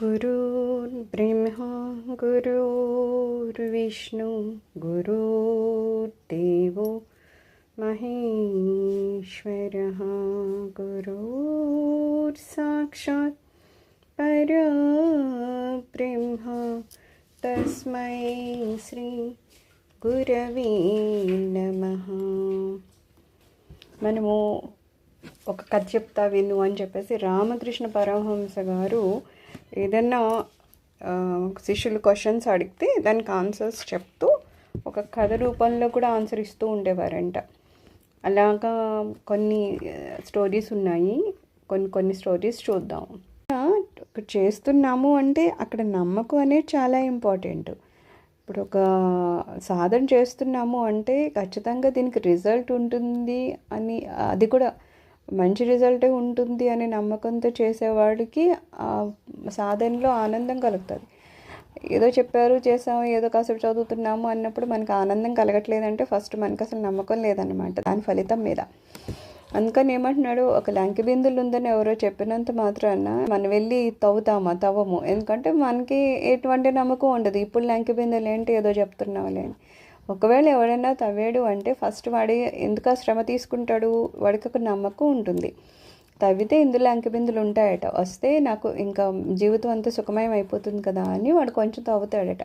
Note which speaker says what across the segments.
Speaker 1: गुरुर्ब्रह्मा गुरुर्विष्णु गुरुर्देवो महेश्वरः गुरुर्साक्षात् परब्रह्मा तस्मै श्री గురవే నమ మనము ఒక కథ చెప్తా విను అని చెప్పేసి రామకృష్ణ పరమహంస గారు ఏదన్నా శిష్యులు క్వశ్చన్స్ అడిగితే దానికి ఆన్సర్స్ చెప్తూ ఒక కథ రూపంలో కూడా ఆన్సర్ ఇస్తూ ఉండేవారంట. అలాగా కొన్ని స్టోరీస్ ఉన్నాయి. కొన్ని కొన్ని స్టోరీస్ చూద్దాం. చేస్తున్నాము అంటే అక్కడ నమ్మకం అనేది చాలా ఇంపార్టెంట్ ఇప్పుడు ఒక సాధన చేస్తున్నాము అంటే ఖచ్చితంగా దీనికి రిజల్ట్ ఉంటుంది అని అది కూడా మంచి రిజల్టే ఉంటుంది అనే నమ్మకంతో చేసేవాడికి ఆ సాధనలో ఆనందం కలుగుతుంది. ఏదో చెప్పారు చేసాము ఏదో కాసేపు చదువుతున్నాము అన్నప్పుడు మనకు ఆనందం కలగట్లేదంటే ఫస్ట్ మనకు అసలు నమ్మకం లేదన్నమాట దాని ఫలితం మీద. అందుకని ఏమంటున్నాడు ఒక లంకి బిందులు ఉందని ఎవరో చెప్పినంత మాత్రాన మనం వెళ్ళి తవ్వుతామా తవ్వము. ఎందుకంటే మనకి ఎటువంటి నమ్మకం ఉండదు. ఇప్పుడు లంకి బిందులు ఏంటి ఏదో చెప్తున్నావులే అని. ఒకవేళ ఎవడైనా తవ్వాడు అంటే ఫస్ట్ వాడి ఎందుకు ఆ శ్రమ తీసుకుంటాడు? వాడికి ఒక నమ్మకం ఉంటుంది. తవ్వితే ఇందులో అంకెబిందులు ఉంటాయట. వస్తే నాకు ఇంకా జీవితం అంతా సుఖమయం అయిపోతుంది కదా అని వాడు కొంచెం తవ్వుతాడట.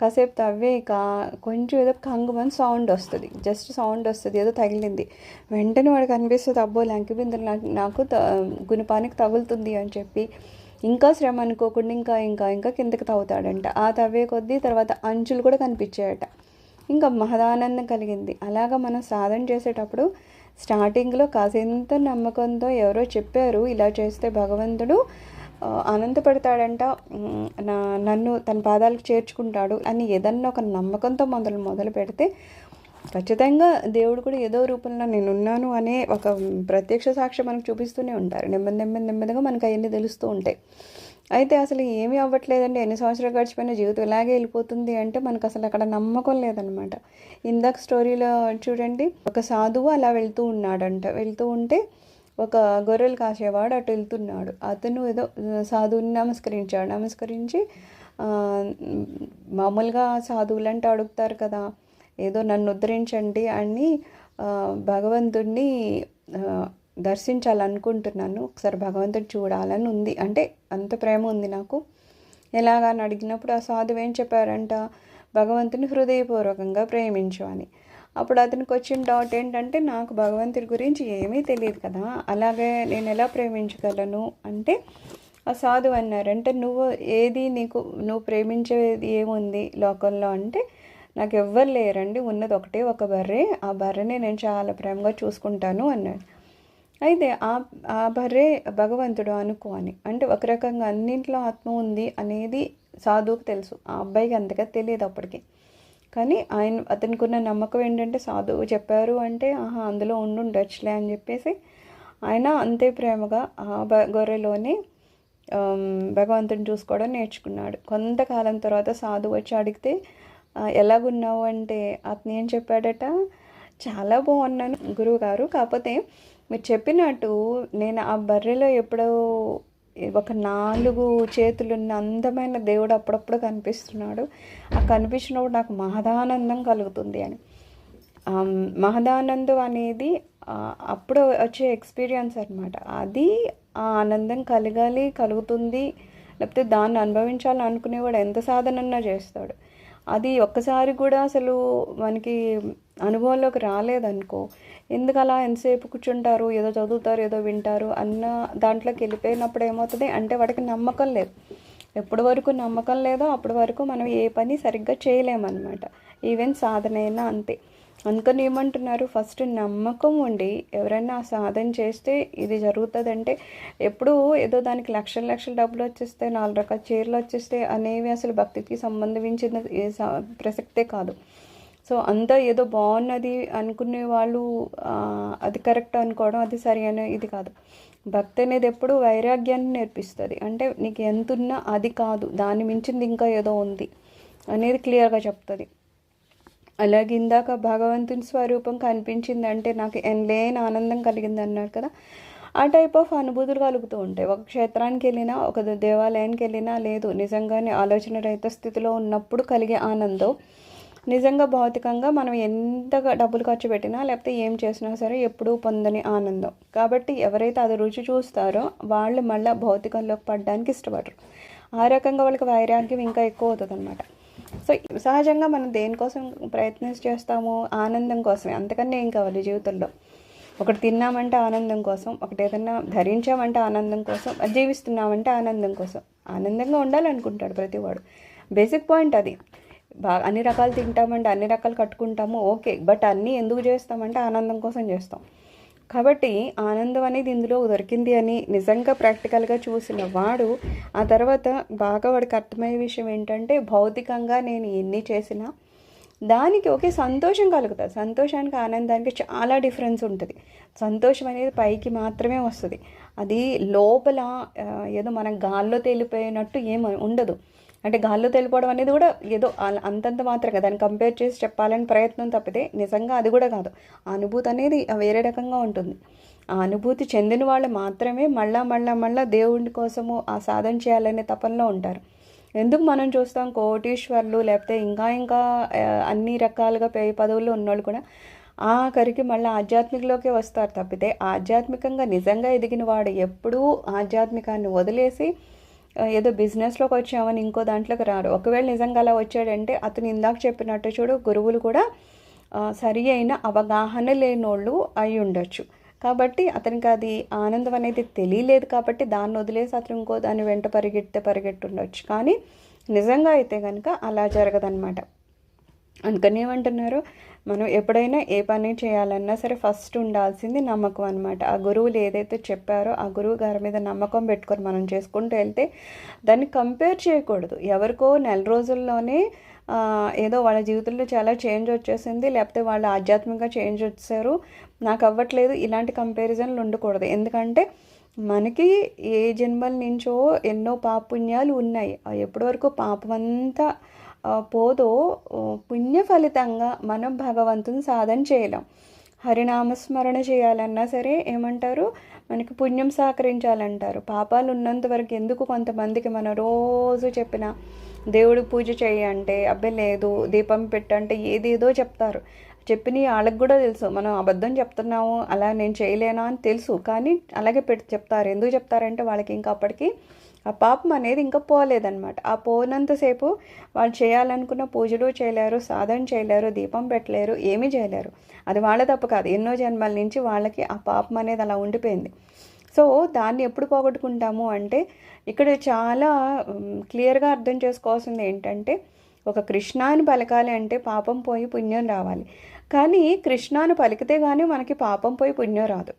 Speaker 1: కాసేపు తవ్వే కా కొంచెం ఏదో కంగుమని సౌండ్ వస్తుంది. జస్ట్ సౌండ్ వస్తుంది. ఏదో తగిలింది. వెంటనే వాడికి అనిపిస్తుంది అబ్బో లంకిబిందులు నాకు నాకు త- గుణపానికి తగులుతుంది అని చెప్పి ఇంకా శ్రమ అనుకోకుండా ఇంకా ఇంకా ఇంకా కిందకి తవ్వుతాడంట. ఆ తవ్వే కొద్దీ తర్వాత అంచులు కూడా కనిపించాయట. ఇంకా మహదానందం కలిగింది. అలాగా మనం సాధన చేసేటప్పుడు స్టార్టింగ్లో కాసింత నమ్మకంతో ఎవరో చెప్పారు ఇలా చేస్తే భగవంతుడు ఆనందపడతాడంట నా నన్ను తన పాదాలకు చేర్చుకుంటాడు అని ఏదన్నా ఒక నమ్మకంతో మొదలు మొదలు పెడితే ఖచ్చితంగా దేవుడు కూడా ఏదో రూపంలో నేనున్నాను అనే ఒక ప్రత్యక్ష సాక్ష్యం మనకు చూపిస్తూనే ఉంటారు. నెమ్మది నెమ్మది నెమ్మదిగా మనకు అవన్నీ తెలుస్తూ ఉంటాయి. అయితే అసలు ఏమీ అవ్వట్లేదండి. ఎన్ని సంవత్సరాలు గడిచిపోయిన జీవితం ఇలాగే వెళ్ళిపోతుంది అంటే మనకు అసలు అక్కడ నమ్మకం లేదనమాట. ఇందాక స్టోరీలో చూడండి ఒక సాధువు అలా వెళ్తూ ఉన్నాడంట. వెళ్తూ ఉంటే ఒక గొర్రెలు కాసేవాడు అటు వెళ్తున్నాడు. అతను ఏదో సాధువుని నమస్కరించాడు. నమస్కరించి మామూలుగా సాధువులు అంటే అడుగుతారు కదా ఏదో నన్ను ఉద్ధరించండి అని భగవంతుణ్ణి దర్శించాలనుకుంటున్నాను. ఒకసారి భగవంతుడు చూడాలని ఉంది. అంటే అంత ప్రేమ ఉంది నాకు. ఎలాగా అని అడిగినప్పుడు ఆ సాధువు ఏం చెప్పారంట? భగవంతుని హృదయపూర్వకంగా ప్రేమించు అని. అప్పుడు అతనికి వచ్చిన డౌట్ ఏంటంటే నాకు భగవంతుడి గురించి ఏమీ తెలియదు కదా. అలాగే నేను ఎలా ప్రేమించగలను? అంటే ఆ సాధువు అన్నారు అంటే నువ్వు ఏది నీకు నువ్వు ప్రేమించేది ఏముంది లోకంలో? అంటే నాకు ఎవ్వరు లేరండి. ఉన్నది ఒకటే ఒక బర్రె. ఆ బర్రెని నేను చాలా ప్రేమగా చూసుకుంటాను అన్నాడు. అయితే ఆ ఆ బర్రే భగవంతుడు అనుకో అని అంటే ఒక రకంగా అన్నింట్లో ఆత్మ ఉంది అనేది సాధువుకు తెలుసు. ఆ అబ్బాయికి అంతగా తెలియదు అప్పటికి. కానీ ఆయన అతనికి ఉన్న నమ్మకం ఏంటంటే సాధువు చెప్పారు అంటే ఆహా అందులో ఉండుండొచ్చులే అని చెప్పేసి ఆయన అంతే ప్రేమగా ఆ బ గొర్రెలోనే భగవంతుని చూసుకోవడం నేర్చుకున్నాడు. కొంతకాలం తర్వాత సాధువు వచ్చి అడిగితే ఎలాగున్నావు? అంటే అతను ఏం చెప్పాడట చాలా బాగున్నాను గురువు గారు కాకపోతే మీరు చెప్పినట్టు నేను ఆ బర్రెలో ఎప్పుడో ఒక నాలుగు చేతులున్న అందమైన దేవుడు అప్పుడప్పుడు కనిపిస్తున్నాడు. ఆ కనిపించినప్పుడు నాకు మహదానందం కలుగుతుంది అని. మహదానందం అనేది అప్పుడు వచ్చే ఎక్స్పీరియన్స్ అనమాట అది ఆ ఆనందం కలగాలి కలుగుతుంది. లేకపోతే దాన్ని అనుభవించాలని అనుకునేవాడు ఎంత సాధనన్నా చేస్తాడు. అది ఒక్కసారి కూడా అసలు మనకి అనుభవంలోకి రాలేదనుకో ఎందుకు అలా ఎంతసేపు కూర్చుంటారు ఏదో చదువుతారు ఏదో వింటారు అన్న దాంట్లోకి వెళ్ళిపోయినప్పుడు ఏమవుతుంది అంటే వాడికి నమ్మకం లేదు. ఎప్పటి వరకు నమ్మకం లేదో అప్పటి వరకు మనం ఏ పని సరిగ్గా చేయలేమన్నమాట. ఈవెన్ సాధన అయినా అంతే. అందుకని ఏమంటున్నారు ఫస్ట్ నమ్మకం ఉండి ఎవరైనా సాధన చేస్తే ఇది జరుగుతుందంటే ఎప్పుడు ఏదో దానికి లక్షల లక్షల డబ్బులు వచ్చేస్తే నాలుగు రకాల చీరలు వచ్చేస్తే అనేవి అసలు భక్తికి సంబంధించిన ప్రసక్తే కాదు. సో అంతా ఏదో బాగున్నది అనుకునే వాళ్ళు అది కరెక్ట్ అనుకోవడం అది సరి అనే ఇది కాదు. భక్తి అనేది ఎప్పుడు వైరాగ్యాన్ని నేర్పిస్తుంది. అంటే నీకు ఎంత ఉన్నా అది కాదు దాన్ని మించింది ఇంకా ఏదో ఉంది అనేది క్లియర్గా చెప్తుంది. అలాగే ఇందాక భగవంతుని స్వరూపం కనిపించింది అంటే నాకు లేని ఆనందం కలిగింది అన్నారు కదా. ఆ టైప్ ఆఫ్ అనుభూతులు కలుగుతూ ఉంటాయి. ఒక క్షేత్రానికి వెళ్ళినా ఒక దేవాలయానికి వెళ్ళినా లేదు నిజంగానే ఆలోచన రహిత స్థితిలో ఉన్నప్పుడు కలిగే ఆనందం. నిజంగా భౌతికంగా మనం ఎంతగా డబ్బులు ఖర్చు పెట్టినా లేకపోతే ఏం చేసినా సరే ఎప్పుడూ పొందని ఆనందం. కాబట్టి ఎవరైతే అది రుచి చూస్తారో వాళ్ళు మళ్ళీ భౌతికంలోకి పడడానికి ఇష్టపడరు. ఆ రకంగా వాళ్ళకి వైరాగ్యం ఇంకా ఎక్కువ అవుతుంది అనమాట సో సహజంగా మనం దేనికోసం ప్రయత్నం చేస్తాము ఆనందం కోసమే. అంతకన్నా ఏం కావాలి జీవితంలో? ఒకటి తిన్నామంటే ఆనందం కోసం ఒకటి ఏదన్నా ధరించామంటే ఆనందం కోసం జీవిస్తున్నామంటే ఆనందం కోసం. ఆనందంగా ఉండాలనుకుంటాడు ప్రతివాడు. బేసిక్ పాయింట్ అది. బాగా అన్ని రకాలు తింటామండి అన్ని రకాలు కట్టుకుంటాము ఓకే. బట్ అన్నీ ఎందుకు చేస్తామంటే ఆనందం కోసం చేస్తాం. కాబట్టి ఆనందం అనేది ఇందులో దొరికింది అని నిజంగా ప్రాక్టికల్గా చూసిన వాడు ఆ తర్వాత బాగా వాడికి అర్థమయ్యే విషయం ఏంటంటే భౌతికంగా నేను ఎన్ని చేసినా దానికి ఒకే సంతోషం కలుగుతుంది. సంతోషానికి ఆనందానికి చాలా డిఫరెన్స్ ఉంటుంది. సంతోషం అనేది పైకి మాత్రమే వస్తుంది. అది లోపల ఏదో మనం గాల్లో తేలిపోయినట్టు ఏం ఉండదు. అంటే గాల్లో తెలిపోవడం అనేది కూడా ఏదో అంతంత అంతంత కదా. దాన్ని కంపేర్ చేసి చెప్పాలని ప్రయత్నం తప్పితే నిజంగా అది కూడా కాదు. ఆ అనుభూతి అనేది వేరే రకంగా ఉంటుంది. ఆ అనుభూతి చెందిన వాళ్ళు మాత్రమే మళ్ళా మళ్ళా మళ్ళా దేవుడి కోసము ఆ సాధన చేయాలనే తపనలో ఉంటారు. ఎందుకు మనం చూస్తాం కోటీశ్వర్లు లేకపోతే ఇంకా ఇంకా అన్ని రకాలుగా పే పదవుల్లో ఉన్నోళ్ళు కూడా ఆఖరికి మళ్ళీ ఆధ్యాత్మికలోకి వస్తారు తప్పితే ఆధ్యాత్మికంగా నిజంగా ఎదిగిన వాడు ఎప్పుడూ ఆధ్యాత్మికాన్ని వదిలేసి ఏదో బిజినెస్లోకి వచ్చామని ఇంకో దాంట్లోకి రాడు ఒకవేళ నిజంగా అలా వచ్చాడంటే అతను ఇందాక చెప్పినట్టు చూడు గురువులు కూడా సరి అయిన అవగాహన లేనోళ్ళు అయి ఉండొచ్చు. కాబట్టి అతనికి అది ఆనందం అనేది తెలియలేదు కాబట్టి దాన్ని వదిలేసి అతను ఇంకో దాన్ని వెంట పరిగెడితే పరిగెట్టుండొచ్చు కానీ నిజంగా అయితే కనుక అలా జరగదన్నమాట. అందుకని ఏమంటున్నారు? మనం ఎప్పుడైనా ఏ పని చేయాలన్నా సరే ఫస్ట్ ఉండాల్సింది నమ్మకం అనమాట ఆ గురువులు ఏదైతే చెప్పారో ఆ గురువు గారి మీద నమ్మకం పెట్టుకొని మనం చేసుకుంటూ వెళ్తే దాన్ని కంపేర్ చేయకూడదు. ఎవరికో నెల రోజుల్లోనే ఏదో వాళ్ళ జీవితంలో చాలా చేంజ్ వచ్చేసింది లేకపోతే వాళ్ళు ఆధ్యాత్మికంగా చేంజ్ వచ్చారు. నాకు అవ్వట్లేదు ఇలాంటి కంపారిజన్లు ఉండకూడదు. ఎందుకంటే మనకి ఏ జన్మల నుంచో ఎన్నో పాపుణ్యాలు ఉన్నాయి. ఎప్పటివరకు పాపం అంతా పోదో పుణ్య ఫలితంగా మనం భగవంతుని సాధన చేయలేం. హరినామస్మరణ చేయాలన్నా సరే ఏమంటారు? మనకి పుణ్యం సహకరించాలంటారు. పాపాలు ఉన్నంత వరకు ఎందుకు కొంతమందికి మనం రోజు చెప్పిన దేవుడు పూజ చేయి అంటే లేదు దీపం పెట్టంటే ఏదేదో చెప్తారు. చెప్పిన వాళ్ళకి కూడా తెలుసు. మనం అబద్ధం చెప్తున్నాము అలా నేను చేయలేనా అని తెలుసు. కానీ అలాగే పెట్టి చెప్తారు. ఎందుకు చెప్తారంటే వాళ్ళకి ఇంకా అప్పటికి ఆ పాపం అనేది ఇంకా పోలేదన్నమాట. ఆ పోనంతసేపు వాళ్ళు చేయాలనుకున్న పూజలు చేయలేరు సాధన చేయలేరు దీపం పెట్టలేరు ఏమీ చేయలేరు. అది వాళ్ళ తప్పు కాదు. ఎన్నో జన్మల నుంచి వాళ్ళకి ఆ పాపం అనేది అలా ఉండిపోయింది. సో దాన్ని ఎప్పుడు పోగొట్టుకుంటాము అంటే ఇక్కడ చాలా క్లియర్గా అర్థం చేసుకోవాల్సింది ఏంటంటే ఒక కృష్ణాను పలకాలి అంటే పాపం పోయి పుణ్యం రావాలి. కానీ కృష్ణాను పలికితే కానీ మనకి పాపం పోయి పుణ్యం రాదు.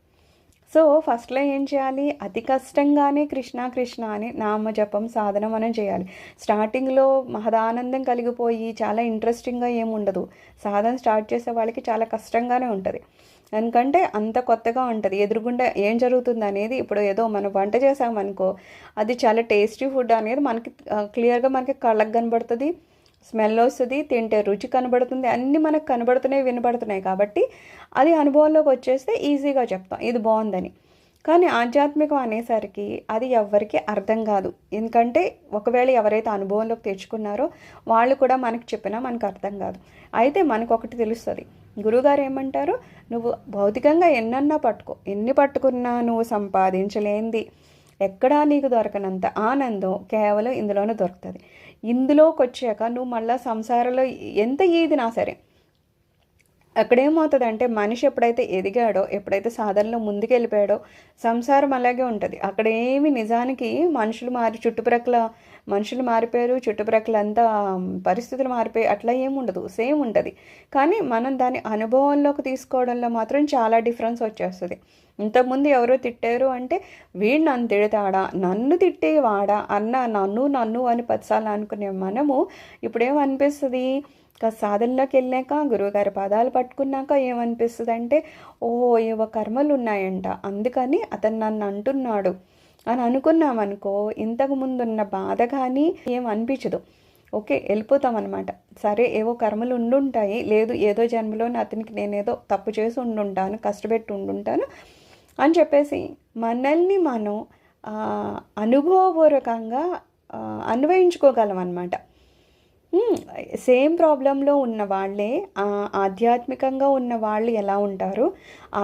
Speaker 1: సో ఫస్ట్లో ఏం చేయాలి? అతి కష్టంగానే కృష్ణ కృష్ణ అని నామ జపం సాధన మనం చేయాలి. స్టార్టింగ్లో మహదానందం కలిగిపోయి చాలా ఇంట్రెస్టింగ్గా ఏముండదు సాధన స్టార్ట్ చేసే వాళ్ళకి చాలా కష్టంగానే ఉంటుంది. ఎందుకంటే అంత కొత్తగా ఉంటుంది. ఎదురుగుండా ఏం జరుగుతుంది అనేది ఇప్పుడు ఏదో మనం వంట చేసామనుకో అది చాలా టేస్టీ ఫుడ్ అనేది మనకి క్లియర్గా మనకి కళ్ళకు కనబడుతుంది. స్మెల్ వస్తుంది తింటే రుచి కనబడుతుంది అన్నీ మనకు కనబడుతున్నాయి వినబడుతున్నాయి కాబట్టి అది అనుభవంలోకి వచ్చేస్తే ఈజీగా చెప్తాం ఇది బాగుందని. కానీ ఆధ్యాత్మికం అనేసరికి అది ఎవ్వరికి అర్థం కాదు. ఎందుకంటే ఒకవేళ ఎవరైతే అనుభవంలోకి తెచ్చుకున్నారో వాళ్ళు కూడా మనకు చెప్పినా మనకు అర్థం కాదు. అయితే మనకు ఒకటి తెలుస్తుంది. గురువుగారు ఏమంటారు? నువ్వు భౌతికంగా ఎన్నన్నా పట్టుకో. ఎన్ని పట్టుకున్నా నువ్వు సంపాదించలేంది. ఎక్కడా నీకు దొరకనంత ఆనందం కేవలం ఇందులోనే దొరుకుతుంది. ఇందులోకి వచ్చాక నువ్వు మళ్ళీ సంసారంలో ఎంత ఏదినా సరే అక్కడేమవుతుంది అంటే మనిషి ఎప్పుడైతే ఎదిగాడో ఎప్పుడైతే సాధనలో ముందుకెళ్ళిపోయాడో సంసారం అలాగే ఉంటుంది. అక్కడేమి నిజానికి మనుషులు మారి చుట్టుప్రక్కల మనుషులు మారిపోయారు చుట్టుప్రక్కల అంతా పరిస్థితులు మారిపోయి అట్లా ఏమి ఉండదు. సేమ్ ఉంటుంది. కానీ మనం దాని అనుభవంలోకి తీసుకోవడంలో మాత్రం చాలా డిఫరెన్స్ వచ్చేస్తుంది. ఇంతకుముందు ఎవరో తిట్టారు అంటే వీడు నన్ను తిడతాడా? నన్ను తిట్టేవాడా? అన్న నన్ను నన్ను అని పదిసార్లు అనుకునే మనము ఇప్పుడేమనిపిస్తుంది? ఇంకా సాధనలోకి వెళ్ళాక గురువుగారి పాదాలు పట్టుకున్నాక ఏమనిపిస్తుంది అంటే ఓహో ఏవో కర్మలు ఉన్నాయంట. అందుకని అతను నన్ను అంటున్నాడు అని అనుకున్నామనుకో ఇంతకు ముందు ఉన్న బాధ కానీ ఏం అనిపించదు. ఓకే వెళ్ళిపోతాం అనమాట సరే ఏవో కర్మలు ఉండుంటాయి. లేదు ఏదో జన్మలో అతనికి నేనేదో తప్పు చేసి ఉండుంటాను కష్టపెట్టి ఉండుంటాను అని చెప్పేసి మనల్ని మనం అనుభవపూర్వకంగా అన్వయించుకోగలం అన్నమాట సేమ్ ప్రాబ్లంలో ఉన్న వాళ్ళే ఆధ్యాత్మికంగా ఉన్న వాళ్ళు ఎలా ఉంటారు?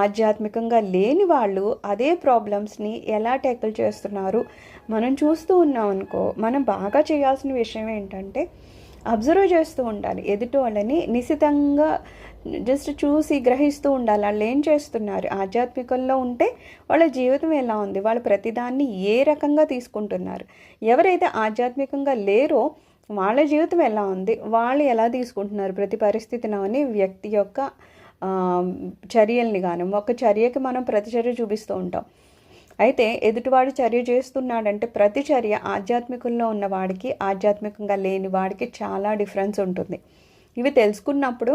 Speaker 1: ఆధ్యాత్మికంగా లేని వాళ్ళు అదే ప్రాబ్లమ్స్ని ఎలా ట్యాకిల్ చేస్తున్నారు? మనం చూస్తూ ఉన్నాం అనుకో మనం బాగా చేయాల్సిన విషయం ఏంటంటే అబ్జర్వ్ చేస్తూ ఉండాలి. ఎదుటి వాళ్ళని నిశితంగా జస్ట్ చూసి గ్రహిస్తూ ఉండాలి. వాళ్ళు ఏం చేస్తున్నారు? ఆధ్యాత్మికంలో ఉంటే వాళ్ళ జీవితం ఎలా ఉంది? వాళ్ళు ప్రతిదాన్ని ఏ రకంగా తీసుకుంటున్నారు? ఎవరైతే ఆధ్యాత్మికంగా లేరో వాళ్ళ జీవితం ఎలా ఉంది? వాళ్ళు ఎలా తీసుకుంటున్నారు? ప్రతి పరిస్థితిని వ్యక్తి యొక్క చర్యల్ని కానీ ఒక చర్యకి మనం ప్రతిచర్య చూపిస్తూ ఉంటాం. అయితే ఎదుటివాడు చర్య చేస్తున్నాడంటే ప్రతి చర్య ఆధ్యాత్మికంలో ఉన్న వాడికి ఆధ్యాత్మికంగా లేని వాడికి చాలా డిఫరెన్స్ ఉంటుంది. ఇవి తెలుసుకున్నప్పుడు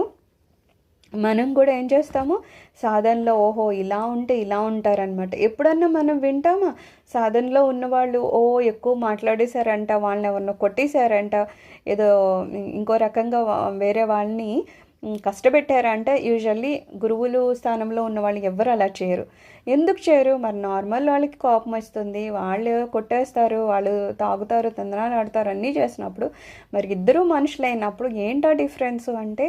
Speaker 1: మనం కూడా ఏం చేస్తాము? సాధనలో ఓహో ఇలా ఉంటే ఇలా ఉంటారనమాట ఎప్పుడన్నా మనం వింటామా? సాధనలో ఉన్నవాళ్ళు ఓ ఎక్కువ మాట్లాడేశారంట వాళ్ళని ఎవరినో కొట్టేశారంట ఏదో ఇంకో రకంగా వేరే వాళ్ళని కష్టపెట్టారంటే. యూజువల్లీ గురువులు స్థానంలో ఉన్న వాళ్ళు ఎవ్వరు అలా చేయరు. ఎందుకు చేయరు? మరి నార్మల్ వాళ్ళకి కోపం వస్తుంది. వాళ్ళు కొట్టేస్తారు వాళ్ళు తాగుతారు తందనాలు ఆడతారు అన్నీ చేసినప్పుడు మరి ఇద్దరు మనుషులైనప్పుడు ఏంటా డిఫరెన్స్ అంటే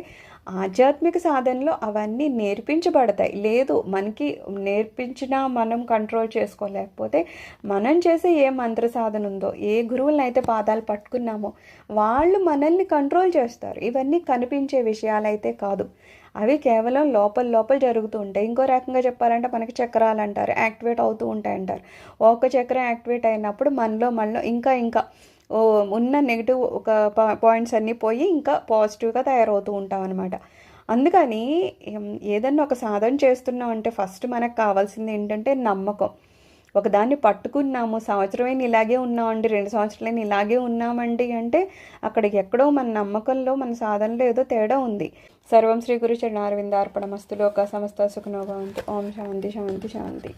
Speaker 1: ఆధ్యాత్మిక సాధనలో అవన్నీ నేర్పించబడతాయి. లేదు మనకి నేర్పించినా మనం కంట్రోల్ చేసుకోలేకపోతే మనం చేసే ఏ మంత్ర సాధన ఉందో ఏ గురువులను అయితే పాదాలు పట్టుకున్నామో వాళ్ళు మనల్ని కంట్రోల్ చేస్తారు. ఇవన్నీ కనిపించే విషయాలైతే కాదు. అవి కేవలం లోపల లోపల జరుగుతూ ఉంటాయి. ఇంకో రకంగా చెప్పాలంటే మనకి చక్రాలు అంటారు. యాక్టివేట్ అవుతూ ఉంటాయి అంటారు. ఒక చక్రం యాక్టివేట్ అయినప్పుడు మనలో మనలో ఇంకా ఇంకా ఓ ఉన్న నెగిటివ్ ఒక పాయింట్స్ అన్నీ పోయి ఇంకా పాజిటివ్గా తయారవుతూ ఉంటాం అనమాట అందుకని ఏదన్నా ఒక సాధన చేస్తున్నాం అంటే ఫస్ట్ మనకు కావాల్సింది ఏంటంటే నమ్మకం. ఒకదాన్ని పట్టుకున్నాము సంవత్సరమైన ఇలాగే ఉన్నామండి రెండు సంవత్సరాలైన ఇలాగే ఉన్నామండి అంటే అక్కడ ఎక్కడో మన నమ్మకంలో మన సాధనలో ఏదో తేడా ఉంది. సర్వం శ్రీ గురు చరణారవిందార్పణమస్తులోక సమస్త సుఖనోభవంతు ఓం శాంతి శాంతి శాంతి